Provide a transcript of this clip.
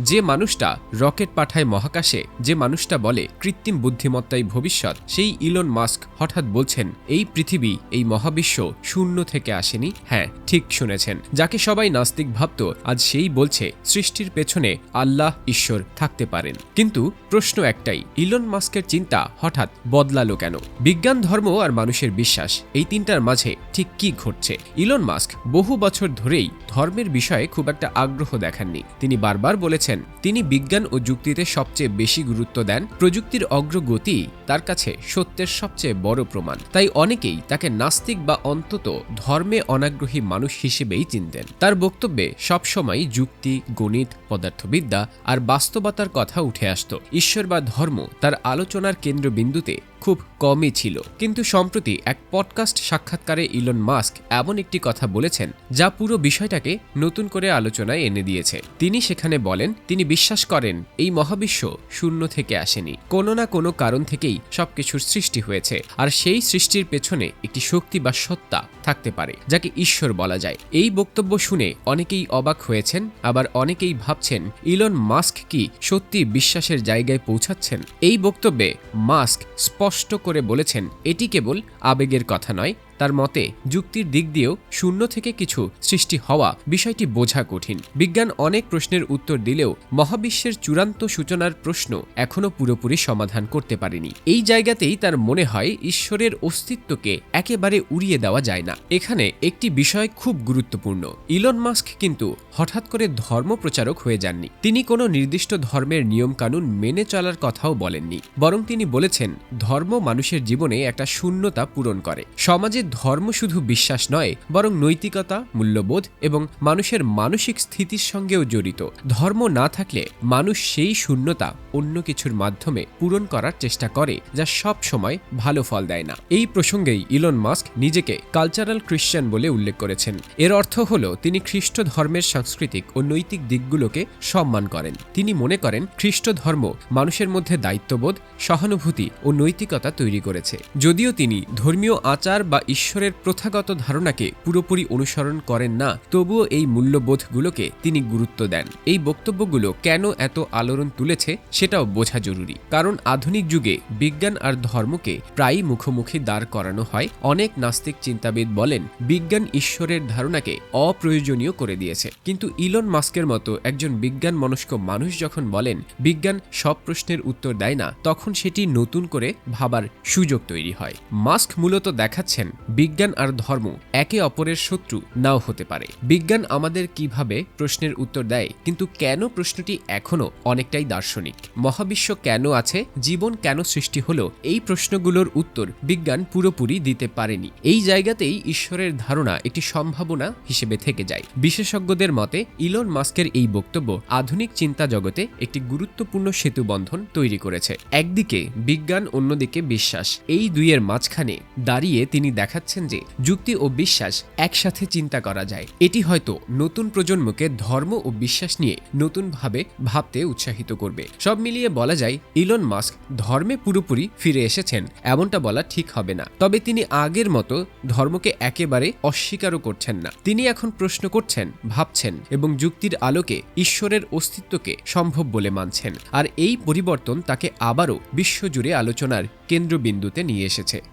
যে মানুষটা রকেট পাঠায় মহাকাশে, যে মানুষটা বলে কৃত্রিম বুদ্ধিমত্তাই ভবিষ্যৎ, সেই ইলন মাস্ক হঠাৎ বলছেন, এই পৃথিবী, এই মহাবিশ্ব শূন্য থেকে আসেনি? হ্যাঁ ঠিক শুনেছেন। যাকে সবাই নাস্তিক ভাবত, আজ সেই বলছে, সৃষ্টির পেছনে আল্লাহ, ঈশ্বর থাকতে পারেন। কিন্তু প্রশ্ন একটাই, ইলন মাস্কের চিন্তা হঠাৎ বদলালো কেন? বিজ্ঞান, ধর্ম আর মানুষের বিশ্বাস, এই তিনটার মাঝে ঠিক কি ঘটছে? ইলন মাস্ক বহু বছর ধরেই ধর্মের বিষয়ে খুব একটা আগ্রহ দেখাননি। তিনি বারবার বলেছেন তিনি বিজ্ঞান ও যুক্তিতে সবচেয়ে বেশি গুরুত্ব দেন। প্রযুক্তির অগ্রগতি তার কাছে সত্যের সবচেয়ে বড় প্রমাণ। তাই অনেকেই তাকে নাস্তিক বা অন্তত ধর্মে অনাগ্রহী মানুষ হিসেবেই চিনতেন। তার বক্তব্যে সবসময় যুক্তি, গণিত, পদার্থবিদ্যা আর বাস্তবতার কথা উঠে আসত। ঈশ্বর বা ধর্ম তার আলোচনার কেন্দ্রবিন্দুতে খুব কমই ছিল। কিন্তু সম্প্রতি এক পডকাস্ট সাক্ষাৎকারে ইলন মাস্ক এমন একটি কথা বলেছেন যা পুরো বিষয়টাকে নতুন করে আলোচনায় এনে দিয়েছে। তিনি সেখানে বলেন, তিনি বিশ্বাস করেন, এই মহাবিশ্ব শূন্য থেকে আসেনি। কোনো না কোনো কারণ থেকেই সবকিছুর সৃষ্টি হয়েছে, আর সেই সৃষ্টির পেছনে একটি শক্তি বা সত্তা থাকতে পারে, যাকে ঈশ্বর বলা যায়। এই বক্তব্য শুনে অনেকেই অবাক হয়েছেন, আবার অনেকেই ভাবছেন, ইলন মাস্ক কি সত্যি বিশ্বাসের জায়গায় পৌঁছাচ্ছেন? এই বক্তব্যে মাস্ক স্পষ্ট করে বলেছেন এটি কেবল আবেগের কথা নয় তার মতে, যুক্তির দিক দিয়েও শূন্য থেকে কিছু সৃষ্টি হওয়া বিষয়টি বোঝা কঠিন। বিজ্ঞান অনেক প্রশ্নের উত্তর দিলেও মহাবিশ্বের চূড়ান্ত সূচনার প্রশ্ন এখনও পুরোপুরি সমাধান করতে পারেনি। এই জায়গাতেই তার মনে হয় ঈশ্বরের অস্তিত্বকে একেবারে উড়িয়ে দেওয়া যায় না। এখানে একটি বিষয় খুব গুরুত্বপূর্ণ। ইলন মাস্ক কিন্তু হঠাৎ করে ধর্ম প্রচারক হয়ে যাননি। তিনি কোনো নির্দিষ্ট ধর্মের নিয়মকানুন মেনে চলার কথাও বলেননি। বরং তিনি বলেছেন, ধর্ম মানুষের জীবনে একটা শূন্যতা পূরণ করে। সমাজে ধর্ম শুধু বিশ্বাস নয়, বরং নৈতিকতা, মূল্যবোধ এবং মানুষের মানসিক স্থিতির সঙ্গেও জড়িত। ধর্ম না থাকলে মানুষ সেই শূন্যতা অন্য কিছুর মাধ্যমে পূরণ করার চেষ্টা করে, যা সব সময় ভালো ফল দেয় না। এই প্রসঙ্গেই ইলন মাস্ক নিজেকে কালচারাল খ্রিশ্চান বলে উল্লেখ করেছেন। এর অর্থ হল, তিনি খ্রিস্ট ধর্মের সাংস্কৃতিক ও নৈতিক দিকগুলোকে সম্মান করেন। তিনি মনে করেন, খ্রিস্ট ধর্ম মানুষের মধ্যে দায়িত্ববোধ, সহানুভূতি ও নৈতিকতা তৈরি করেছে। যদিও তিনি ধর্মীয় আচার বা ঈশ্বরের প্রথাগত ধারণাকে পুরোপুরি অনুসরণ করেন না, তবুও এই মূল্যবোধগুলোকে তিনি গুরুত্ব দেন। এই বক্তব্যগুলো কেন এত আলোড়ন তুলেছে সেটাও বোঝা জরুরি। কারণ আধুনিক যুগে বিজ্ঞান আর ধর্মকে প্রায়ই মুখোমুখি দাঁড় করানো হয়। অনেক নাস্তিক চিন্তাবিদ বলেন, বিজ্ঞান ঈশ্বরের ধারণাকে অপ্রয়োজনীয় করে দিয়েছে। কিন্তু ইলন মাস্কের মতো একজন বিজ্ঞান মনস্ক মানুষ যখন বলেন, বিজ্ঞান সব প্রশ্নের উত্তর দেয় না, তখন সেটি নতুন করে ভাবার সুযোগ তৈরি হয়। মাস্ক মূলত দেখাচ্ছেন বিজ্ঞান আর ধর্ম একে অপরের শত্রু নাও হতে পারে। বিজ্ঞান আমাদের কীভাবে প্রশ্নের উত্তর দেয়, কিন্তু কেন প্রশ্নটি এখনও অনেকটাই দার্শনিক? মহাবিশ্ব কেন আছে, জীবন কেন সৃষ্টি হলো, এই প্রশ্নগুলোর উত্তর বিজ্ঞান পুরোপুরি দিতে পারেনি। এই জায়গাতেই ঈশ্বরের ধারণা একটি সম্ভাবনা হিসেবে থেকে যায়। বিশেষজ্ঞদের মতে, ইলন মাস্কের এই বক্তব্য আধুনিক চিন্তা জগতে একটি গুরুত্বপূর্ণ সেতুবন্ধন তৈরি করেছে। একদিকে বিজ্ঞান, অন্যদিকে বিশ্বাস। এই দুইয়ের মাঝখানে দাঁড়িয়ে তিনি দেখাচ্ছেন যে যুক্তি ও বিশ্বাস একসাথে চিন্তা করা যায়। এটি হয়তো নতুন প্রজন্মকে ধর্ম ও বিশ্বাস নিয়ে নতুনভাবে ভাবতে উৎসাহিত করবে। সব মিলিয়ে বলা যায়, ইলন মাস্ক ধর্মে পুরোপুরি ফিরে এসেছেন। এমনটা বলা ঠিক হবে না। তবে তিনি আগের মতো ধর্মকে একেবারে অস্বীকারও করছেন না। তিনি এখন প্রশ্ন করছেন, ভাবছেন এবং যুক্তির আলোকে ঈশ্বরের অস্তিত্বকে সম্ভব বলে মানছেন। আর এই পরিবর্তন তাকে আবারও বিশ্বজুড়ে আলোচনার কেন্দ্রবিন্দুতে নিয়ে এসেছে।